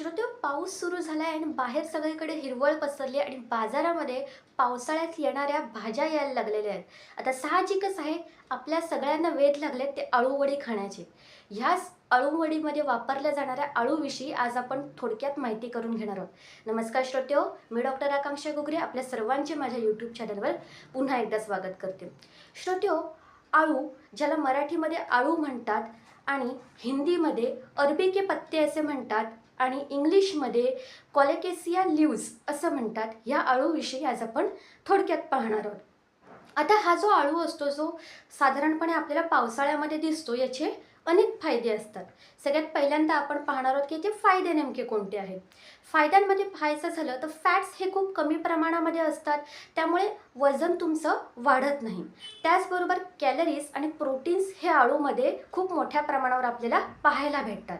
श्रोते पाऊस सुरू झाला आहे आणि बाहेर सगळीकडे हिरवळ पसरली आहे आणि बाजारामध्ये पावसाळ्यात येणाऱ्या भाज्या यायला लागलेल्या आहेत. आता साहजिकच आहे आपल्या सगळ्यांना वेध लागले ते अळूवडी खाण्याचे. ह्याच अळूवडीमध्ये वापरल्या जाणाऱ्या अळूविषयी आज आपण थोडक्यात माहिती करून घेणार आहोत. नमस्कार श्रोत्यो मी डॉक्टर आकांक्षा गुगरे आपल्या सर्वांचे माझ्या यूट्यूब चॅनलवर पुन्हा एकदा स्वागत करते. श्रोत्यो आळू ज्याला मराठीमध्ये आळू म्हणतात आणि हिंदीमध्ये अरबी के पत्ते असे म्हणतात आणि इंग्लिशमध्ये कॉलेकेसिया लिव्ज असं म्हणतात. ह्या अळूविषयी आज आपण थोडक्यात पाहणार आहोत. आता हा जो आळू असतो जो साधारणपणे आपल्याला पावसाळ्यामध्ये दिसतो याचे अनेक फायदे असतात. सगळ्यात पहिल्यांदा आपण पाहणार आहोत की याचे फायदे नेमके कोणते आहेत? फायद्यांमध्ये पाहायचं झालं तर फॅट्स हे खूप कमी प्रमाणामध्ये असतात. त्यामुळे वजन तुमचं वाढत नाही. त्याचबरोबर कॅलरीज आणि प्रोटीन्स हे आळूमध्ये खूप मोठ्या प्रमाणावर आपल्याला पाहायला भेटतात.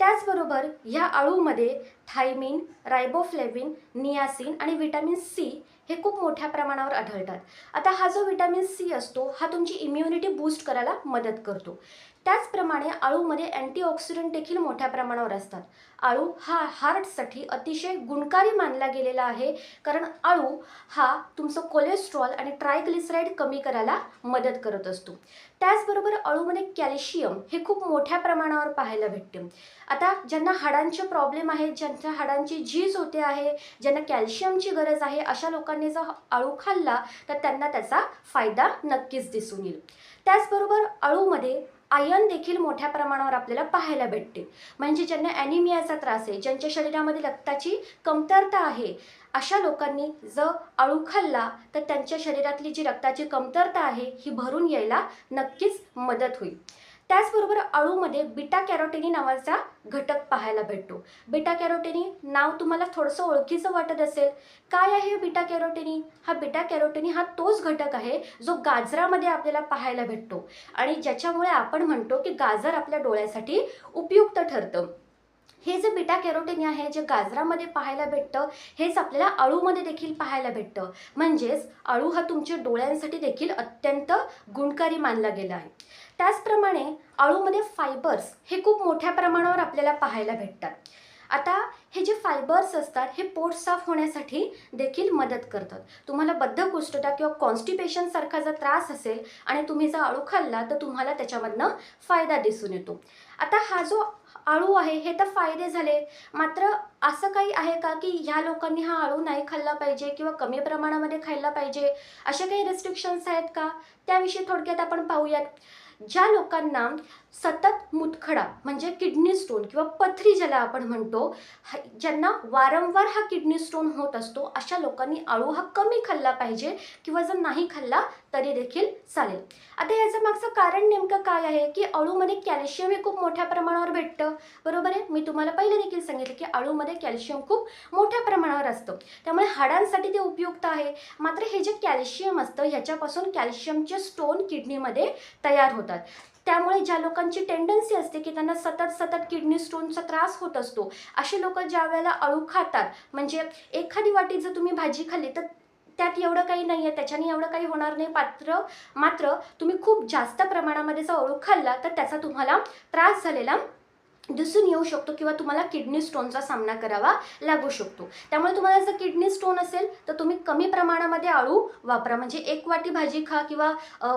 त्याचबरोबर ह्या अळूमध्ये थायमिन रायबोफ्लेविन नियासिन आणि व्हिटॅमिन सी हे खूप मोठ्या प्रमाणावर आढळतात. आता हा जो व्हिटॅमिन सी असतो हा तुमची इम्युनिटी बूस्ट करायला मदत करतो. त्याचप्रमाणे आळूमध्ये अँटीऑक्सिडंट देखील मोठ्या प्रमाणावर असतात. आळू हा हार्टसाठी अतिशय गुणकारी मानला गेलेला आहे कारण आळू हा तुमचं कोलेस्ट्रॉल आणि ट्रायग्लिसराईड कमी करायला मदत करत असतो. त्याचबरोबर अळूमध्ये कॅल्शियम हे खूप मोठ्या प्रमाणावर पाहायला भेटते. आता ज्यांना हाडांचे प्रॉब्लेम आहेत ज्यांच्या हाडांची झीज होते आहे ज्यांना कॅल्शियमची गरज आहे अशा लोकांनी जर अळू खाल्ला तर त्यांना त्याचा फायदा नक्कीच दिसून येईल. त्याचबरोबर अळूमध्ये आयन देखील मोठ्या प्रमाणावर आपल्याला पाहायला भेटते. म्हणजे ज्यांना ॲनिमियाचा त्रास आहे ज्यांच्या शरीरामध्ये रक्ताची कमतरता आहे अशा लोकांनी जर आळू खाल्ला तर त्यांच्या शरीरातली जी रक्ताची कमतरता आहे ही भरून यायला नक्कीच मदत होईल. त्याचबरोबर अळूमध्ये बिटा कॅरोटेनी नावाचा घटक पाहायला भेटतो. बिटा कॅरोटेनी नाव तुम्हाला थोडंसं ओळखीचं वाटत असेल. काय आहे बिटा कॅरोटेनी? हा बिटा कॅरोटेनी हा तोच घटक आहे जो गाजरामध्ये आपल्याला पाहायला भेटतो. आणि ज्याच्यामुळे आपण म्हणतो की गाजर आपल्या डोळ्यासाठी उपयुक्त ठरतं. हे जे बिटा कॅरोटेनी आहे जे गाजरामध्ये पाहायला भेटतं हेच आपल्याला अळूमध्ये देखील पाहायला भेटतं. म्हणजेच अळू हा तुमच्या डोळ्यांसाठी देखील अत्यंत गुणकारी मानला गेला आहे. त्याचप्रमाणे अळूमध्ये फायबर्स हे खूप मोठ्या प्रमाणावर आपल्याला पाहायला भेटतात. आता हे जे फायबर्स असतात हे पोट साफ होण्यासाठी देखील मदत करतात. तुम्हाला बद्धकोष्ठता किंवा कॉन्स्टिपेशनसारखा जर त्रास असेल आणि तुम्ही जर आळू खाल्ला तर तुम्हाला त्याच्यामधनं फायदा दिसून येतो. आता हा जो आळू आहे हे तर फायदे झाले. मात्र असं काही आहे का की ह्या लोकांनी हा आळू नाही खाल्ला पाहिजे किंवा कमी प्रमाणामध्ये खाल्ला पाहिजे? असे काही रिस्ट्रिक्शन्स आहेत का? त्याविषयी थोडक्यात आपण पाहूयात. ज्या लोकांना सतत मुतखडा म्हणजे किडनी स्टोन किंवा पथरी ज्याला आपण म्हणतो ज्यांना वारंवार हा किडनी स्टोन होत असतो अशा लोकांनी आळू हा कमी खाल्ला पाहिजे किंवा जर नाही खाल्ला तरी देखील चालेल. आता याचं मागचं कारण नेमकं काय आहे की अळूमध्ये कॅल्शियम हे खूप मोठ्या प्रमाणावर भेटतं बरोबर आहे? मी तुम्हाला पहिले देखील सांगितलं की अळूमध्ये कॅल्शियम खूप मोठ्या प्रमाणावर असतं. त्यामुळे हाडांसाठी ते उपयुक्त आहे. मात्र हे जे कॅल्शियम असतं ह्याच्यापासून कॅल्शियमचे स्टोन किडनीमध्ये तयार होतात त्यामुळे ज्या लोकांची टेंडन्सी असते की त्यांना सतत सतत किडनी स्टोनचा त्रास होत असतो असे लोक ज्या वेळेला अळू खातात म्हणजे एखादी वाटी जर तुम्ही भाजी खाल्ली तर त्यात एवढं काही नाही आहे त्याच्याने एवढं काही होणार नाही पात्र मात्र तुम्ही खूप जास्त प्रमाणामध्ये जर अळू खाल्ला तर त्याचा तुम्हाला त्रास झालेला दिसून येऊ शकतो किंवा तुम्हाला किडनी स्टोनचा सामना करावा लागू शकतो. त्यामुळे तुम्हाला जर किडनी स्टोन असेल तर तुम्ही कमी प्रमाणामध्ये आळू वापरा. म्हणजे एक वाटी भाजी खा किंवा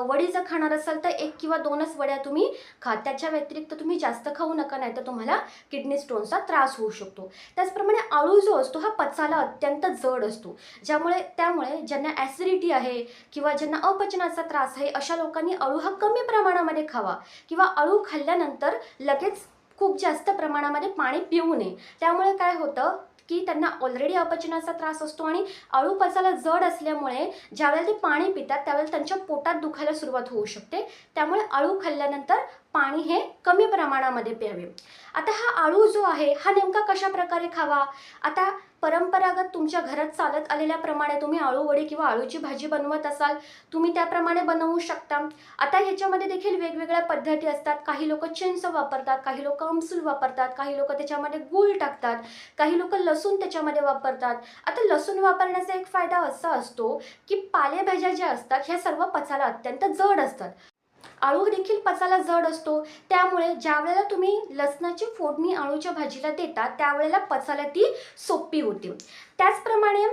वडी जर खाणार असाल तर एक किंवा दोनच वड्या तुम्ही खा. त्याच्या व्यतिरिक्त तुम्ही जास्त खाऊ नका नाही तर तुम्हाला किडनी स्टोनचा त्रास होऊ शकतो. त्याचप्रमाणे आळू जो असतो हा पचायला अत्यंत जड असतो. ज्यामुळे त्यामुळे ज्यांना ॲसिडिटी आहे किंवा ज्यांना अपचनाचा त्रास आहे अशा लोकांनी अळू हा कमी प्रमाणामध्ये खावा. किंवा अळू खाल्ल्यानंतर लगेच खूप जास्त प्रमाणामध्ये पाणी पिऊ नये. त्यामुळे काय होतं की त्यांना ऑलरेडी अपचनाचा त्रास असतो आणि अळू पचायला जड असल्यामुळे ज्यावेळेला ते पाणी पितात त्यावेळेला त्यांच्या पोटात दुखायला सुरुवात होऊ शकते. त्यामुळे अळू खाल्ल्यानंतर पाणी हे कमी प्रमाणामध्ये प्यावे. आता हा आळू जो आहे हा नेमका कशा प्रकारे खावा? आता परंपरागत तुमच्या घरात चालत आलेल्याप्रमाणे तुम्ही आळूवडी किंवा आळूची भाजी बनवत असाल तुम्ही त्याप्रमाणे बनवू शकता. आता ह्याच्यामध्ये देखील वेगवेगळ्या पद्धती असतात. काही लोक चिंच वापरतात काही लोक अमसूल वापरतात काही लोक त्याच्यामध्ये गूळ टाकतात काही लोक लसूण त्याच्यामध्ये वापरतात. आता लसूण वापरण्याचा एक फायदा असा असतो की पालेभाज्या ज्या असतात ह्या सर्व पचायला अत्यंत जड असतात. आळू देखील पचायला जड असतो. त्यामुळे ज्या वेळेला तुम्ही लसणाची फोडणी आळूच्या भाजीला देता त्यावेळेला पचायला ती सोपी होते. त्याचप्रमाणे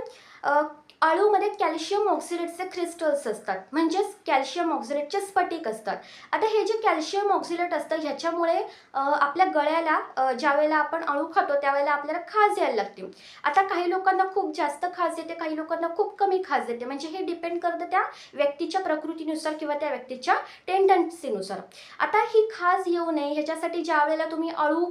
आळूमध्ये कॅल्शियम ऑक्सिडेटचे क्रिस्टल्स असतात. म्हणजेच कॅल्शियम ऑक्सिडेटचे स्फटिक असतात. आता हे जे कॅल्शियम ऑक्सिडेट असतं ह्याच्यामुळे आपल्या गळ्याला ज्यावेळेला आपण आळू खातो त्यावेळेला आपल्याला खाज यायला लागते. आता काही लोकांना खूप जास्त खाज येते काही लोकांना खूप कमी खाज येते. म्हणजे हे डिपेंड करतं त्या व्यक्तीच्या प्रकृतीनुसार किंवा त्या व्यक्तीच्या टेंडन्सीनुसार आता ही खाज येऊ नये ह्याच्यासाठी ज्या वेळेला तुम्ही अळू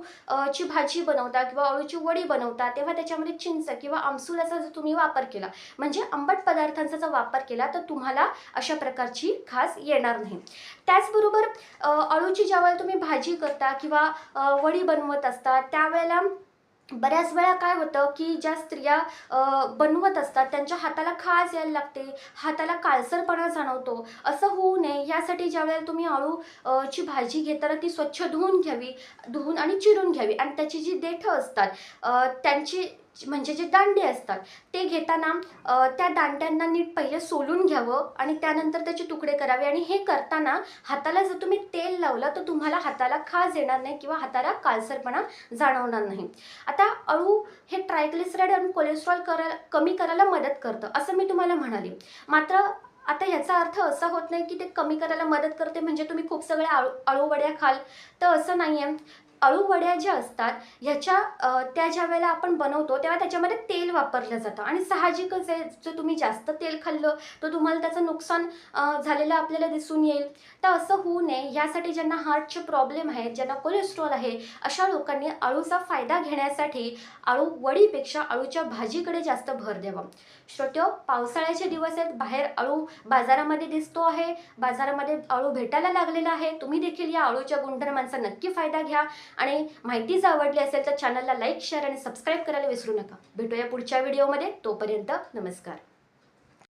ची भाजी बनवता किंवा अळूची वडी बनवता तेव्हा त्याच्यामध्ये चिंच किंवा आमसुलाचा जर तुम्ही वापर केला म्हणजे म्हणजे आंबट पदार्थांचा जर वापर केला तर तुम्हाला अशा प्रकारची खास येणार नाही. त्याचबरोबर अळूची ज्यावेळेला तुम्ही भाजी करता किंवा वडी बनवत असता त्यावेळेला बऱ्याच वेळा काय होतं की ज्या स्त्रिया बनवत असतात त्यांच्या हाताला खाज यायला लागते हाताला काळसरपणा जाणवतो असं होऊ नये. यासाठी ज्यावेळेला तुम्ही अळू ची भाजी घेताना ती स्वच्छ धुवून घ्यावी धुवून आणि चिरून घ्यावी. आणि त्याची जी देठं असतात त्यांची म्हणजे जे दांडे असतात ते घेताना त्या दांड्यांना नीट पहिले सोलून घ्यावं आणि त्यानंतर त्याचे तुकडे करावे आणि हे करताना हाताला जर तुम्ही तेल लावलं तर तुम्हाला हाताला खाज येणार नाही किंवा हाताला काळसरपणा जाणवणार नाही. आता अळू हे ट्रायग्लिसराईड आणि कोलेस्ट्रॉल करा कमी करायला मदत करतं असं मी तुम्हाला म्हणाले. मात्र आता याचा अर्थ असा होत नाही की ते कमी करायला मदत करते म्हणजे तुम्ही खूप सगळ्या आळू अळूवड्या खाल तर असं नाही आहे अळूवड्या ज्या असतात ह्याच्या त्या ज्या वेळेला आपण बनवतो तेव्हा त्याच्यामध्ये तेल वापरलं जातं. आणि साहजिकच आहे जर तुम्ही जास्त तेल खाल्लं तर तुम्हाला त्याचं नुकसान झालेलं आपल्याला दिसून येईल. तर असं होऊ नये. यासाठी ज्यांना हार्टचे प्रॉब्लेम आहेत ज्यांना कोलेस्ट्रॉल आहे अशा लोकांनी अळूचा फायदा घेण्यासाठी अळू वडीपेक्षा अळूच्या भाजीकडे जास्त भर द्यावा. श्रोत्यो पावसाळ्याचे दिवस आहेत. बाहेर अळू बाजारामध्ये दिसतो आहे. बाजारामध्ये अळू भेटायला लागलेला आहे. तुम्ही देखील या अळूच्या गुणधर्मांचा नक्की फायदा घ्या. आणि माहिती जर आवडली असेल तर चॅनलला लाईक शेअर आणि सबस्क्राईब करायला विसरू नका. भेटूया पुढच्या व्हिडिओमध्ये तोपर्यंत नमस्कार.